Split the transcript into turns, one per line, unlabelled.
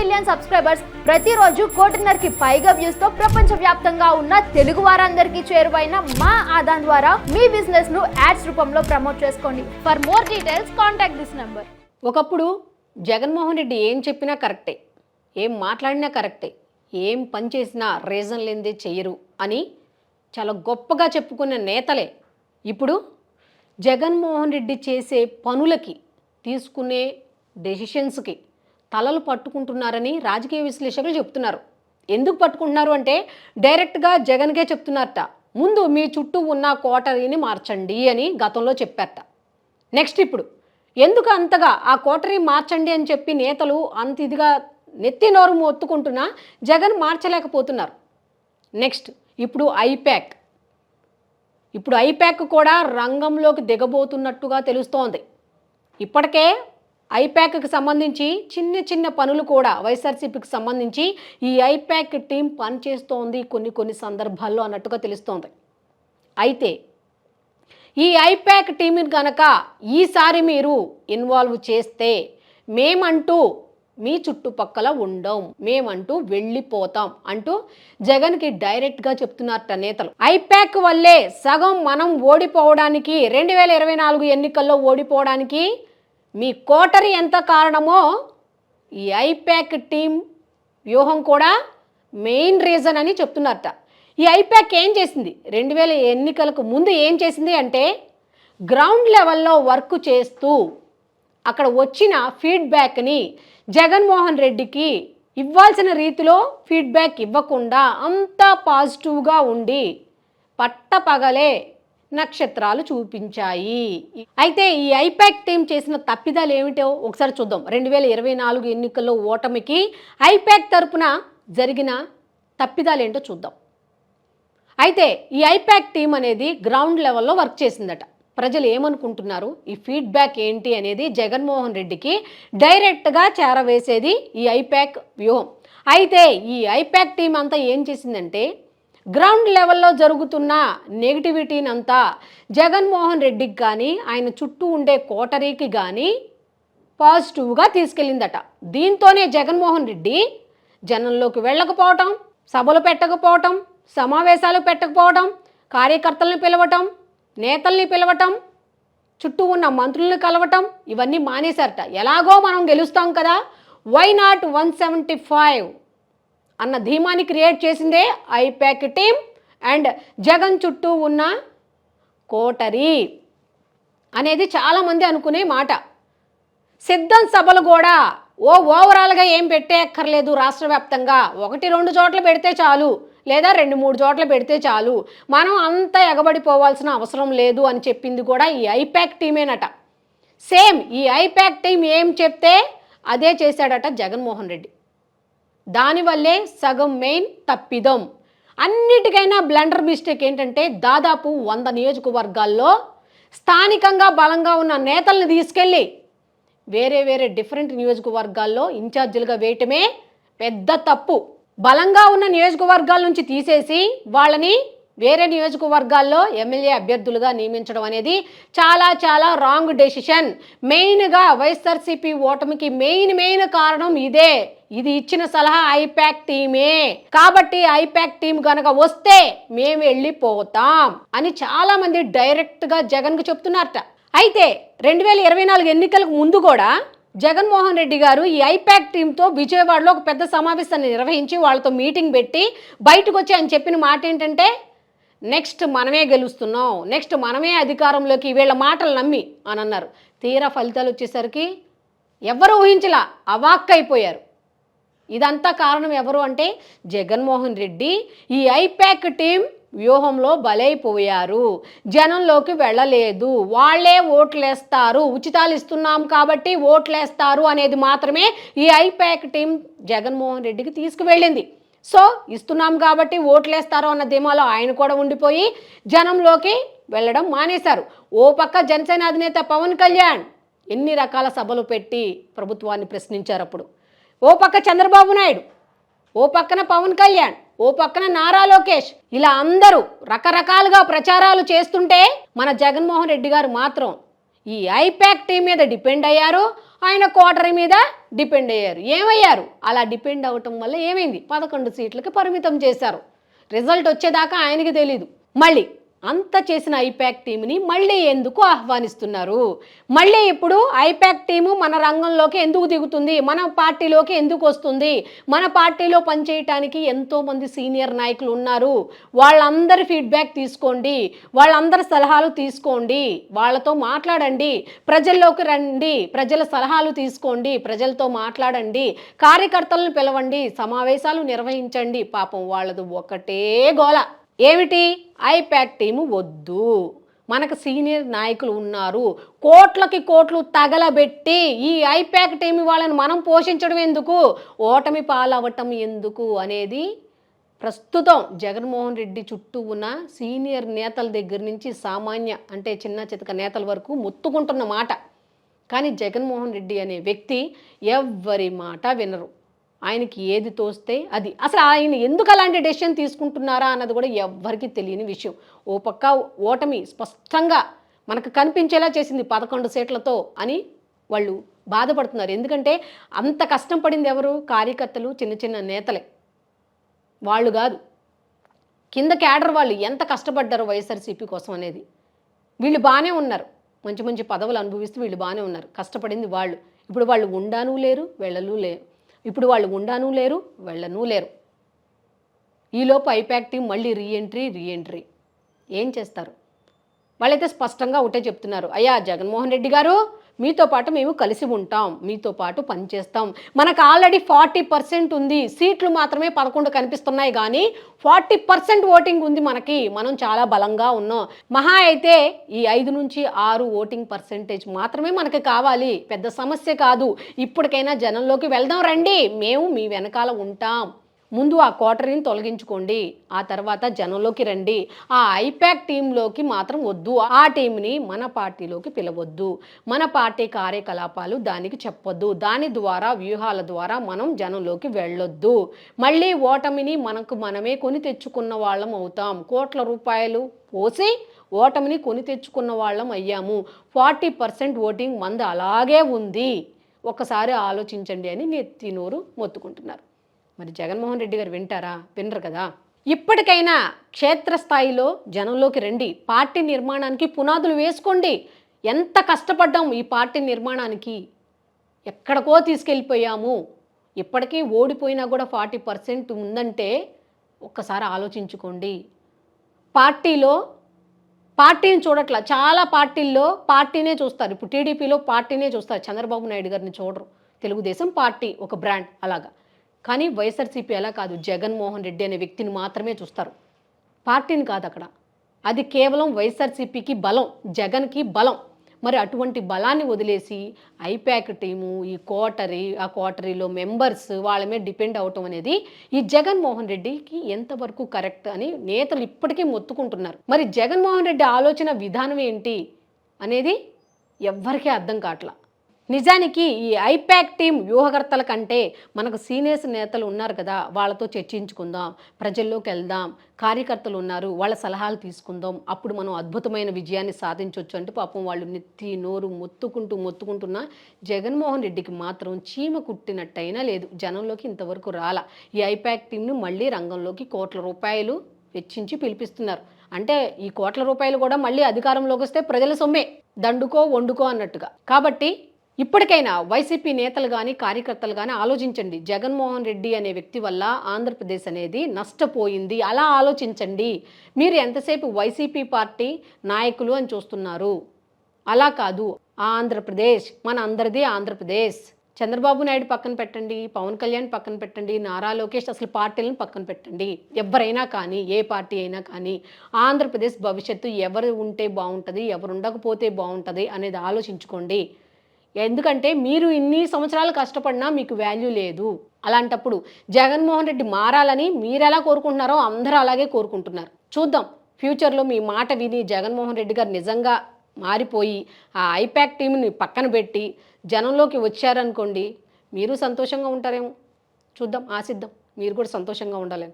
Million subscribers ప్రతిరోజు కోటిన్నరకి పైగా వ్యూస్తో ప్రపంచ వ్యాప్తంగా ఉన్న తెలుగు వారందరికీ చేరువైన మా ఆదాన్ ద్వారా మీ బిజినెస్ను యాడ్స్ రూపంలో ప్రమోట్ చేసుకోండి. For more details contact this number
ఒకప్పుడు జగన్మోహన్ రెడ్డి ఏం చెప్పినా కరెక్టే ఏం మాట్లాడినా కరెక్టే ఏం పని చేసినా రీజన్ లేనిదే చెయ్యరు అని చాలా గొప్పగా చెప్పుకున్న నేతలే. ఇప్పుడు జగన్మోహన్ రెడ్డి చేసే పనులకి తీసుకునే డెసిషన్స్కి తలలు పట్టుకుంటున్నారని రాజకీయ విశ్లేషకులు చెప్తున్నారు. ఎందుకు పట్టుకుంటున్నారు అంటే డైరెక్ట్గా జగన్కే చెప్తున్నారట. ముందు మీ చుట్టూ ఉన్న కోటరీని మార్చండి అని గతంలో చెప్పారట. నెక్స్ట్ ఇప్పుడు ఎందుకు అంతగా ఆ కోటరీ మార్చండి అని చెప్పి నేతలు అంత ఇదిగా నెత్తి నోరు మొత్తుకుంటున్నా జగన్ మార్చలేకపోతున్నారు. నెక్స్ట్ ఇప్పుడు ఐప్యాక్ ఇప్పుడు ఐప్యాక్ కూడా రంగంలోకి దిగబోతున్నట్టుగా తెలుస్తోంది. ఇప్పటికే ఐప్యాక్కి సంబంధించి చిన్న చిన్న పనులు కూడా వైఎస్ఆర్సీపీకి సంబంధించి ఈ ఐప్యాక్ టీం పనిచేస్తోంది కొన్ని కొన్ని సందర్భాల్లో అన్నట్టుగా తెలుస్తోంది. అయితే ఈ ఐప్యాక్ టీంని కనుక ఈసారి మీరు ఇన్వాల్వ్ చేస్తే మేమంటూ మీ చుట్టుపక్కల ఉండం మేమంటూ వెళ్ళిపోతాం అంటూ జగన్కి డైరెక్ట్గా చెప్తున్నారట నేతలు. ఐప్యాక్ వల్లే సగం మనం ఓడిపోవడానికి రెండు వేల ఇరవై నాలుగు ఎన్నికల్లో ఓడిపోవడానికి మీ కోటరీ ఎంత కారణమో ఈ ఐప్యాక్ టీం వ్యూహం కూడా మెయిన్ రీజన్ అని చెప్తున్నారట. ఈ ఐప్యాక్ ఏం చేసింది? రెండు వేల ఎన్నికలకు ముందు ఏం చేసింది అంటే గ్రౌండ్ లెవెల్లో వర్క్ చేస్తూ అక్కడ వచ్చిన ఫీడ్బ్యాక్ని జగన్మోహన్ రెడ్డికి ఇవ్వాల్సిన రీతిలో ఫీడ్బ్యాక్ ఇవ్వకుండా అంతా పాజిటివ్గా ఉండి పట్టపగలే నక్షత్రాలు చూపించాయి. అయితే ఈ ఐపాక్ టీం చేసిన తప్పిదాలు ఏమిటో ఒకసారి చూద్దాం. రెండు వేల ఇరవై నాలుగు ఎన్నికల్లో ఓటమికి ఐపాక్ తరపున జరిగిన తప్పిదాలు ఏంటో చూద్దాం. అయితే ఈ ఐపాక్ టీం అనేది గ్రౌండ్ లెవెల్లో వర్క్ చేసిందట. ప్రజలు ఏమనుకుంటున్నారు? ఈ ఫీడ్బ్యాక్ ఏంటి అనేది జగన్మోహన్ రెడ్డికి డైరెక్ట్గా చేరవేసేది ఈ ఐపాక్ వ్యూహం. అయితే ఈ ఐపాక్ టీం అంతా ఏం చేసిందంటే గ్రౌండ్ లెవెల్లో జరుగుతున్న నెగిటివిటీని అంతా జగన్మోహన్ రెడ్డికి కానీ ఆయన చుట్టూ ఉండే కోటరీకి కానీ పాజిటివ్గా తీసుకెళ్ళిందట. దీంతోనే జగన్మోహన్ రెడ్డి జనంలోకి వెళ్ళకపోవటం సభలు పెట్టకపోవటం సమావేశాలు పెట్టకపోవటం కార్యకర్తలను పిలవటం నేతల్ని పిలవటం చుట్టూ ఉన్న మంత్రులను కలవటం ఇవన్నీ మానేశారట. ఎలాగో మనం గెలుస్తాం కదా? Why not one seventy five అన్న ధీమాని క్రియేట్ చేసిందే ఐపాక్ టీం అండ్ జగన్ చుట్టూ ఉన్న కోటరీ అనేది చాలామంది అనుకునే మాట. సిద్ధం సభలు కూడా ఓ ఓవరాల్గా ఏం పెట్టేయక్కర్లేదు రాష్ట్ర వ్యాప్తంగా ఒకటి రెండు చోట్ల పెడితే చాలు లేదా రెండు మూడు చోట్ల పెడితే చాలు. మనం అంత ఎగబడిపోవాల్సిన అవసరం లేదు అని చెప్పింది కూడా ఈ ఐపాక్ టీమేనట. సేమ్ ఈ ఐపాక్ టీం ఏం చెప్తే అదే చేశాడట జగన్మోహన్ రెడ్డి. దానివల్లే సగం మెయిన్ తప్పిదం. అన్నిటికైనా బ్లండర్ మిస్టేక్ ఏంటంటే దాదాపు వంద నియోజకవర్గాల్లో స్థానికంగా బలంగా ఉన్న నేతల్ని తీసుకెళ్ళి వేరే వేరే డిఫరెంట్ నియోజకవర్గాల్లో ఇన్ఛార్జీలుగా వేయటమే పెద్ద తప్పు. బలంగా ఉన్న నియోజకవర్గాల నుంచి తీసేసి వాళ్ళని వేరే నియోజకవర్గాల్లో ఎమ్మెల్యే అభ్యర్థులుగా నియమించడం అనేది చాలా చాలా రాంగ్ డెసిషన్ మెయిన్గా వైఎస్ఆర్సీపీ ఓటమికి మెయిన్ మెయిన్ కారణం ఇదే. ఇది ఇచ్చిన సలహా ఐపాక్ టీమే. కాబట్టి ఐపాక్ టీం కనుక వస్తే మేము వెళ్ళిపోతాం అని చాలా మంది డైరెక్ట్గా జగన్కు చెప్తున్నారట. అయితే రెండు వేల ఇరవై నాలుగు ఎన్నికలకు ముందు కూడా జగన్మోహన్ రెడ్డి గారు ఈ ఐపాక్ టీంతో విజయవాడలో ఒక పెద్ద సమావేశాన్ని నిర్వహించి వాళ్ళతో మీటింగ్ పెట్టి బయటకు వచ్చి ఆయన చెప్పిన మాట ఏంటంటే నెక్స్ట్ మనమే గెలుస్తున్నాం నెక్స్ట్ మనమే అధికారంలోకి వీళ్ళ మాటలు నమ్మి అని అన్నారు. తీరా ఫలితాలు వచ్చేసరికి ఎవరు ఊహించలా అవాక్కైపోయారు. ఇదంతా కారణం ఎవరు అంటే జగన్మోహన్ రెడ్డి. ఈ ఐపాక్ టీం వ్యూహంలో బలైపోయారు. జనంలోకి వెళ్ళలేదు. వాళ్ళే ఓట్లేస్తారు. ఉచితాలు ఇస్తున్నాం కాబట్టి ఓట్లేస్తారు అనేది మాత్రమే ఈ ఐపాక్ టీం జగన్మోహన్ రెడ్డికి తీసుకువెళ్ళింది. సో ఇస్తున్నాం కాబట్టి ఓట్లేస్తారో అన్న ధీమాలో ఆయన కూడా ఉండిపోయి జనంలోకి వెళ్ళడం మానేశారు. ఓ పక్క జనసేన అధినేత పవన్ కళ్యాణ్ ఎన్ని రకాల సభలు పెట్టి ప్రభుత్వాన్ని ప్రశ్నించారు అప్పుడు? ఓ పక్క చంద్రబాబు నాయుడు ఓ పక్కన పవన్ కళ్యాణ్ ఓ పక్కన నారా లోకేష్. ఇలా అందరూ రకరకాలుగా ప్రచారాలు చేస్తుంటే మన జగన్మోహన్ రెడ్డి గారు మాత్రం ఈ ఐపాక్ టీం మీద డిపెండ్ అయ్యారు ఆయన కోటరీ మీద డిపెండ్ అయ్యారు. ఏమయ్యారు? అలా డిపెండ్ అవటం వల్ల ఏమైంది? పదకొండు సీట్లకి పరిమితం చేశారు. రిజల్ట్ వచ్చేదాకా ఆయనకి తెలీదు. మళ్ళీ అంత చేసిన ఐపాక్ టీంని మళ్ళీ ఎందుకు ఆహ్వానిస్తున్నారు? మళ్ళీ ఇప్పుడు ఐపాక్ టీము మన రంగంలోకి ఎందుకు దిగుతుంది? మన పార్టీలోకి ఎందుకు వస్తుంది? మన పార్టీలో పనిచేయటానికి ఎంతోమంది సీనియర్ నాయకులు ఉన్నారు. వాళ్ళందరి ఫీడ్బ్యాక్ తీసుకోండి. వాళ్ళందరి సలహాలు తీసుకోండి. వాళ్ళతో మాట్లాడండి. ప్రజల్లోకి రండి. ప్రజల సలహాలు తీసుకోండి. ప్రజలతో మాట్లాడండి. కార్యకర్తలను పిలవండి. సమావేశాలు నిర్వహించండి. పాపం వాళ్ళది ఒకటే గోల. ఏమిటి? ఐపాక్ టీము వద్దు. మనకు సీనియర్ నాయకులు ఉన్నారు. కోట్లకి కోట్లు తగలబెట్టి ఈ ఐపాక్ టీం వాళ్ళని మనం పోషించడం ఎందుకు? ఓటమి పాలవటం ఎందుకు అనేది ప్రస్తుతం జగన్మోహన్ రెడ్డి చుట్టూ ఉన్న సీనియర్ నేతల దగ్గర నుంచి సామాన్య అంటే చిన్న చితక నేతల వరకు మొత్తుకుంటున్న మాట. కానీ జగన్మోహన్ రెడ్డి అనే వ్యక్తి ఎవ్వరి మాట వినరు. ఆయనకి ఏది తోస్తే అది. అసలు ఆయన ఎందుకు అలాంటి డెసిషన్ తీసుకుంటున్నారా అన్నది కూడా ఎవ్వరికీ తెలియని విషయం. ఓ పక్క ఓటమి స్పష్టంగా మనకు కనిపించేలా చేసింది పదకొండు సీట్లతో అని వాళ్ళు బాధపడుతున్నారు. ఎందుకంటే అంత కష్టం పడింది ఎవరు? కార్యకర్తలు చిన్న చిన్న నేతలే. వాళ్ళు కాదు. కింద క్యాడర్ వాళ్ళు ఎంత కష్టపడ్డారు వైఎస్ఆర్సీపీ కోసం అనేది. వీళ్ళు బాగానే ఉన్నారు. మంచి మంచి పదవులు అనుభవిస్తూ వీళ్ళు బాగానే ఉన్నారు. కష్టపడింది వాళ్ళు. ఇప్పుడు వాళ్ళు ఉండాను లేరు వెళ్ళలు లేరు. ఇప్పుడు వాళ్ళు ఉండాను లేరు వెళ్ళను లేరు. ఈలోపు ఐపాక్ మళ్ళీ రీఎంట్రీ రీఎంట్రీ. ఏం చేస్తారు? వాళ్ళైతే స్పష్టంగా ఒకటే చెప్తున్నారు. అయ్యా జగన్మోహన్ రెడ్డి గారు మీతో పాటు మేము కలిసి ఉంటాం మీతో పాటు పనిచేస్తాం మనకు ఆల్రెడీ ఫార్టీ పర్సెంట్ ఉంది సీట్లు మాత్రమే పదకొండు కనిపిస్తున్నాయి కానీ ఫార్టీ పర్సెంట్ ఓటింగ్ ఉంది మనకి మనం చాలా బలంగా ఉన్నాం. మహా అయితే ఈ ఐదు నుంచి ఆరు ఓటింగ్ పర్సెంటేజ్ మాత్రమే మనకి కావాలి పెద్ద సమస్య కాదు. ఇప్పటికైనా జనంలోకి వెళ్దాం రండి మేము మీ వెనకాల ఉంటాం. ముందు ఆ క్వార్టరీని తొలగించుకోండి. ఆ తర్వాత జనంలోకి రండి. ఆ ఐపాక్ టీంలోకి మాత్రం వద్దు. ఆ టీంని మన పార్టీలోకి పిలవద్దు. మన పార్టీ కార్యకలాపాలు దానికి చెప్పొద్దు. దాని ద్వారా వ్యూహాల ద్వారా మనం జనంలోకి వెళ్ళొద్దు. మళ్ళీ ఓటమిని మనకు మనమే కొని తెచ్చుకున్న వాళ్ళం అవుతాం. కోట్ల రూపాయలు పోసి ఓటమిని కొని తెచ్చుకున్న వాళ్ళం అయ్యాము. ఫార్టీ పర్సెంట్ ఓటింగ్ మంద అలాగే ఉంది. ఒకసారి ఆలోచించండి అని నెత్తినూరు మొత్తుకుంటున్నారు. మరి జగన్మోహన్ రెడ్డి గారు వింటారా? వినరు కదా? ఇప్పటికైనా క్షేత్రస్థాయిలో జనంలోకి రండి. పార్టీ నిర్మాణానికి పునాదులు వేసుకోండి. ఎంత కష్టపడ్డాం ఈ పార్టీ నిర్మాణానికి? ఎక్కడికో తీసుకెళ్ళిపోయాము. ఇప్పటికీ ఓడిపోయినా కూడా ఫార్టీ పర్సెంట్ ఉందంటే ఒక్కసారి ఆలోచించుకోండి. పార్టీలో పార్టీని చూడట్లా చాలా పార్టీల్లో పార్టీనే చూస్తారు. ఇప్పుడు టీడీపీలో పార్టీనే చూస్తారు. చంద్రబాబు నాయుడు గారిని చూడరు. తెలుగుదేశం పార్టీ ఒక బ్రాండ్ అలాగా. కానీ వైఎస్ఆర్సీపీ అలా కాదు. జగన్మోహన్ రెడ్డి అనే వ్యక్తిని మాత్రమే చూస్తారు. పార్టీని కాదు అక్కడ. అది కేవలం వైఎస్ఆర్సీపీకి బలం జగన్కి బలం. మరి అటువంటి బలాన్ని వదిలేసి ఐపాక్ టీము ఈ కోటరీ ఆ కోటరీలో మెంబర్స్ వాళ్ళ మీద డిపెండ్ అవటం అనేది ఈ జగన్మోహన్ రెడ్డికి ఎంతవరకు కరెక్ట్ అని నేతలు ఇప్పటికీ మొత్తుకుంటున్నారు. మరి జగన్మోహన్ రెడ్డి ఆలోచన విధానం ఏంటి అనేది ఎవ్వరికీ అర్థం కావట్లా. నిజానికి ఈ ఐపాక్ టీం వ్యూహకర్తల కంటే మనకు సీనియర్స్ నేతలు ఉన్నారు కదా వాళ్ళతో చర్చించుకుందాం ప్రజల్లోకి వెళ్దాం కార్యకర్తలు ఉన్నారు వాళ్ళ సలహాలు తీసుకుందాం అప్పుడు మనం అద్భుతమైన విజయాన్ని సాధించవచ్చు అంటే పాపం వాళ్ళు నెత్తి నోరు మొత్తుకుంటూ మొత్తుకుంటున్న జగన్మోహన్ రెడ్డికి మాత్రం చీమ కుట్టినట్టయినా లేదు. జనంలోకి ఇంతవరకు రాలా. ఈ ఐపాక్ టీంను మళ్ళీ రంగంలోకి కోట్ల రూపాయలు వెచ్చించి పిలిపిస్తున్నారు. అంటే ఈ కోట్ల రూపాయలు కూడా మళ్ళీ అధికారంలోకి వస్తే ప్రజల సొమ్మే. దండుకో వండుకో అన్నట్టుగా. కాబట్టి ఇప్పటికైనా వైసీపీ నేతలు కానీ కార్యకర్తలు కానీ ఆలోచించండి. జగన్మోహన్ రెడ్డి అనే వ్యక్తి వల్ల ఆంధ్రప్రదేశ్ అనేది నష్టపోయింది. అలా ఆలోచించండి. మీరు ఎంతసేపు వైసీపీ పార్టీ నాయకులు అని చూస్తున్నారు? అలా కాదు. ఆంధ్రప్రదేశ్ మన అందరిది ఆంధ్రప్రదేశ్. చంద్రబాబు నాయుడు పక్కన పెట్టండి పవన్ కళ్యాణ్ పక్కన పెట్టండి నారా లోకేష్ అసలు పార్టీలను పక్కన పెట్టండి. ఎవరైనా కానీ ఏ పార్టీ అయినా కానీ ఆంధ్రప్రదేశ్ భవిష్యత్తు ఎవరు ఉంటే బాగుంటుంది ఎవరు ఉండకపోతే బాగుంటుంది అనేది ఆలోచించుకోండి. ఎందుకంటే మీరు ఇన్ని సంవత్సరాలు కష్టపడినా మీకు వాల్యూ లేదు. అలాంటప్పుడు జగన్మోహన్ రెడ్డి మారాలని మీరు ఎలా కోరుకుంటున్నారో అందరూ అలాగే కోరుకుంటున్నారు. చూద్దాం. ఫ్యూచర్లో మీ మాట విని జగన్మోహన్ రెడ్డి గారు నిజంగా మారిపోయి ఆ ఐపాక్ టీంని పక్కన పెట్టి జనంలోకి వచ్చారనుకోండి మీరు సంతోషంగా ఉంటారేమో? చూద్దాం. ఆశిద్దాం. మీరు కూడా సంతోషంగా ఉండాలని.